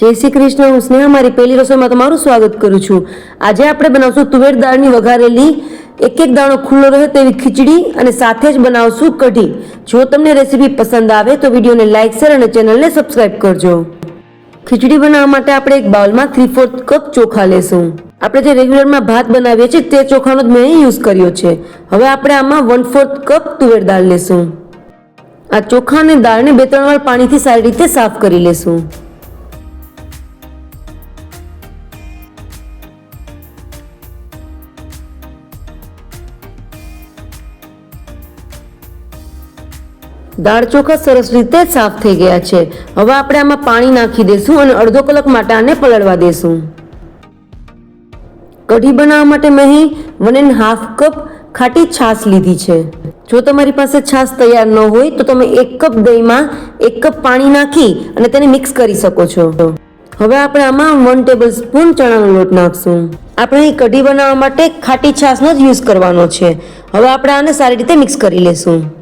જય શ્રી કૃષ્ણ, હું સ્નેહા, મારી પહેલી રસોઈમાં તમારું સ્વાગત કરું છું. આજે આપણે બનાવશું તુવેર દાળની વઘારેલી એક એક દાણો ખુલ્લો રહે તેવી ખીચડી અને સાથે જ બનાવશું કઢી. જો તમને રેસીપી પસંદ આવે તો વિડીયોને લાઇક શેર અને ચેનલને સબસ્ક્રાઇબ કરજો. ખીચડી બનાવવા માટે આપણે એક બાઉલમાં થ્રી ફોર્થ કપ ચોખા લેશું. આપણે જે રેગ્યુલરમાં ભાત બનાવીએ છીએ તે ચોખાનો જ મેં યુઝ કર્યો છે. હવે આપણે આમાં વન ફોર્થ કપ તુવેર દાળ લેશું. આ ચોખા અને દાળને બે ત્રણ વાર પાણીથી સારી રીતે સાફ કરી લેશું. દાળ ચોખા સરસ રીતે સાફ થઈ ગયા છે. હવે આપણે આમાં પાણી નાખી દેશું અને અડધો કલાક માટે આને પલળવા દેશું. કઢી બનાવવા માટે મેં અહીં વન એન્ડ હાફ કપ ખાટી છાશ લીધી છે. જો તમારી પાસે છાશ તૈયાર ન હોય, તો તમે એક કપ દહીંમાં એક કપ પાણી નાખી અને તેને મિક્સ કરી શકો છો. હવે આપણે આમાં વન ટેબલ સ્પૂન ચણાનો લોટ નાખશું. આપણે અહીં કઢી બનાવવા માટે ખાટી છાશનો જ યુઝ કરવાનો છે. હવે આપણે આને સારી રીતે મિક્સ કરી લેશું.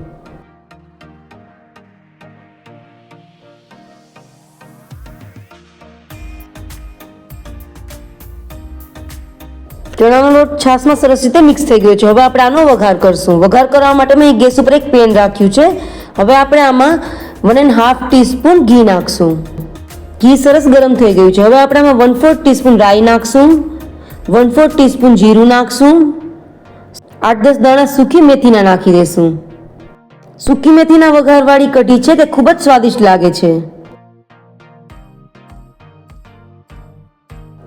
ચણાનો લોટ છાશમાં સરસ રીતે મિક્સ થઈ ગયો છે. હવે આપણે આનો વઘાર કરશું. વઘાર કરવા માટે મેં ગેસ ઉપર એક પેન રાખ્યું છે. હવે આપણે આમાં વન એન્ડ હાફ ટીસ્પૂન ઘી નાખશું. ઘી સરસ ગરમ થઈ ગયું છે. હવે આપણે આમાં વન ફોર્થ ટીસ્પૂન રાઈ નાખશું. વન ફોર્થ ટીસ્પૂન જીરું નાખશું. આઠ દસ દાણા સૂકી મેથીના નાખી દઈશું સૂકી મેથીના વઘારવાળી કઢી છે તે ખૂબ જ સ્વાદિષ્ટ લાગે છે.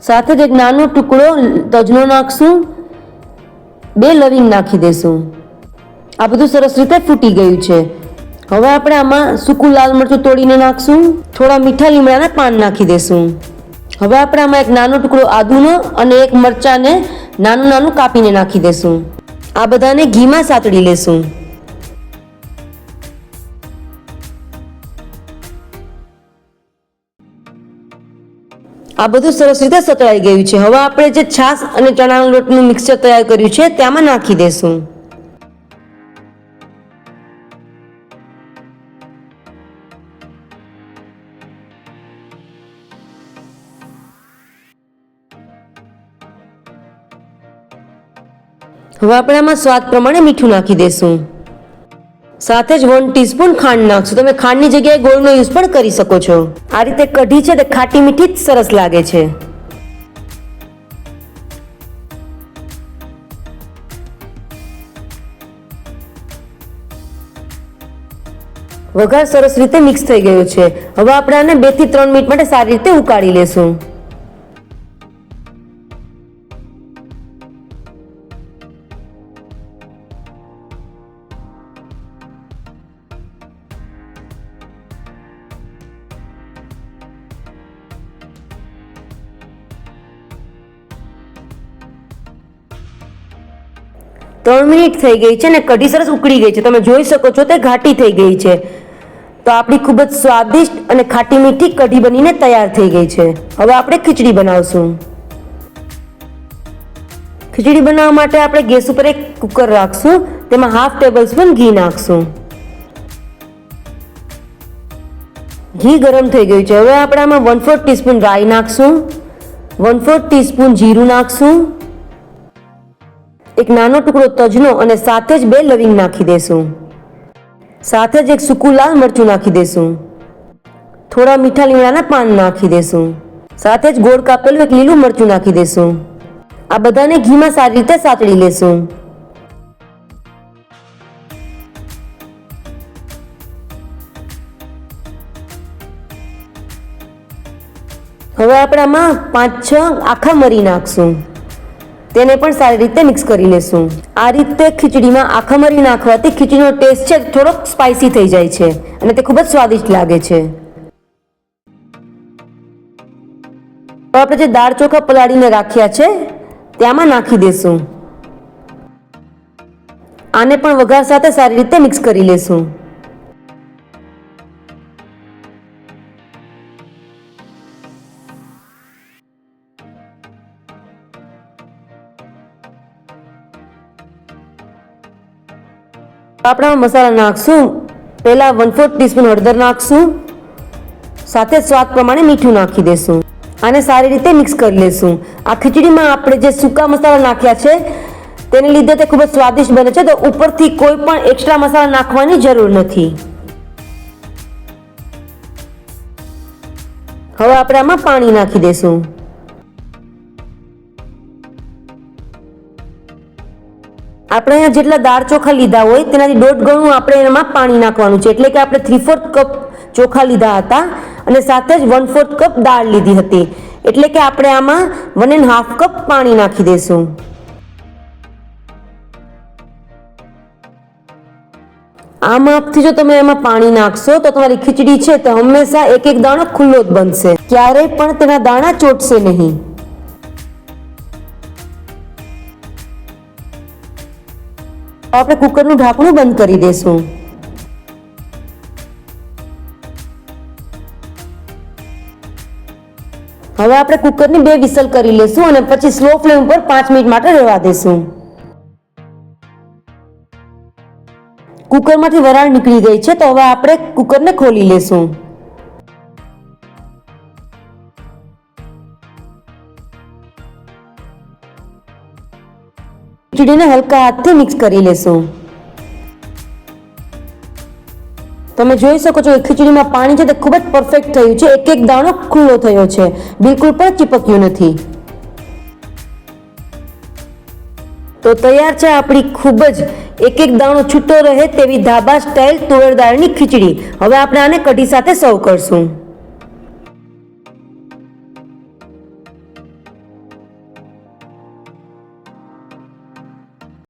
સાથે જ એક નાનો ટુકડો તજનો નાખશું. બે લવિંગ નાખી દેશું. આ બધું સરસ રીતે ફૂટી ગયું છે. હવે આપણે આમાં સૂકું લાલ મરચું તોડીને નાખશું. થોડા મીઠા લીમડાના પાન નાખી દેશું. હવે આપણે આમાં એક નાનો ટુકડો આદુનો અને એક મરચાને નાનું નાનું કાપીને નાખી દેશું. આ બધાને ઘીમાં સાતડી લેશું. આ બધું સરસ રીતે સતળાઈ ગયું છે. હવે આપણે જે છાશ અને ચણાના લોટનું મિક્સચર તૈયાર કર્યું છે, તેમાં નાખી દેશું. હવે આપણે આમાં સ્વાદ પ્રમાણે મીઠું નાખી દેશું. સાથે જ વન ટીસ્પૂન ખાંડ નાખશું. તમે ખાંડની જગ્યાએ ગોળનો યુઝ પણ કરી શકો છો. આ રીતે કઢી છે તે ખાટી મીઠી જ સરસ લાગે છે. વઘાર સરસ રીતે મિક્સ થઈ ગયો છે. હવે આપણે આને બેથી ત્રણ મિનિટ માટે સારી રીતે ઉકાળી લેશું. ત્રણ મિનિટ થઈ ગઈ છે ને કઢી સરસ ઉકળી ગઈ છે. તમે જોઈ શકો છો તે ઘાટી થઈ ગઈ છે. તો આપણી ખૂબ જ સ્વાદિષ્ટ અને ખાટી મીઠી કઢી બનીને તૈયાર થઈ ગઈ છે. હવે આપણે ખીચડી બનાવશું. ખીચડી બનાવવા માટે આપણે ગેસ ઉપર એક કુકર રાખશું. તેમાં હાફ ટેબલ સ્પૂન ઘી નાખશું. ઘી ગરમ થઈ ગયું છે. હવે આપણે આમાં વન ફોર્થ ટીસ્પૂન રાઈ નાખશું. વન ફોર્થ ટીસ્પૂન જીરું નાખશું. એક નાનો ટુકડો તજનો અને સાથે જ બે લવિંગ નાખી દેશું. સાથે જ એક સૂકું લાલ મરચું નાખી દેશું. થોડા મીઠા લીમડાના પાન નાખી દેશું. સાથે જ ગોળ કાપેલું એક લીલું મરચું નાખી દેશું. આ બધાને ઘીમાં સારી રીતે સાતળી લેશું. હવે આપણે આમાં પાંચ, છ આખા મરી નાખશું. તેને પણ સારી રીતે મિક્સ કરી લેશું. આ રીતે ખીચડીમાં આખમરી નાખવાથી ખીચડીનો ટેસ્ટ છે થોડોક સ્પાઇસી થઈ જાય છે અને તે ખૂબ જ સ્વાદિષ્ટ લાગે છે. તો આપણે જે દાળ ચોખા પલાળીને રાખ્યા છે તેમાં નાખી દેશું. આને પણ વઘાર સાથે સારી રીતે મિક્સ કરી લેશું. આપણે આમાં મસાલા નાખશું. પહેલાં વન ફોર્થ ટીસ્પૂન હળદર નાખશું. સાથે સ્વાદ પ્રમાણે મીઠું નાખી દેશું. આને સારી રીતે મિક્સ કરી લેશું. આ ખીચડીમાં આપણે જે સૂકા મસાલા નાખ્યા છે, તેને લીધે તે ખૂબ જ સ્વાદિષ્ટ બને છે. તો ઉપરથી કોઈ પણ એક્સ્ટ્રા મસાલા નાખવાની જરૂર નથી. હવે આપણે આમાં પાણી નાખી દેશું. આપણે અહીંયા જેટલા દાળ ચોખા લીધા હોય, તેનાથી દોઢ ગણું આપણે એમાં પાણી નાખવાનું છે. એટલે કે આપણે થ્રી ફોર્થ કપ ચોખા લીધા હતા અને સાથે જ વન ફોર્થ કપ દાળ લીધી હતી. એટલે કે આપણે આમાં વન એન્ડ હાફ કપ પાણી નાખી દઈશું આ માપથી જો તમે એમાં પાણી નાખશો, તો તમારી ખીચડી છે તે હંમેશા એક એક દાણો ખુલ્લો જ બનશે. ક્યારેય પણ તેના દાણા ચોટશે નહીં. આપણે કુકરનું ઢાંકણું બંધ કરી દેશું. હવે આપણે કુકરની બે વિસલ કરી લેશું અને પછી સ્લો ફ્લેમ ઉપર પાંચ મિનિટ માટે રહેવા દેશું. કુકરમાંથી વરાળ નીકળી ગઈ છે, તો હવે આપણે કુકરને ખોલી લેશું. ખીચડીને હલકા હાથથી મિક્સ કરી લેશું. તમે જોઈ શકો છો કે ખીચડીમાં પાણી છે તે ખૂબ જ પરફેક્ટ થયું છે. એક એક દાણો ખુલ્લો થયો છે. બિલકુલ પણ ચીપક્યું નથી. તો તૈયાર છે આપણી ખૂબ જ એક એક દાણો છૂટો રહે તેવી ધાબા સ્ટાઇલ તુવેર દાળની ખીચડી. હવે આપણે આને કઢી સાથે સર્વ કરશું.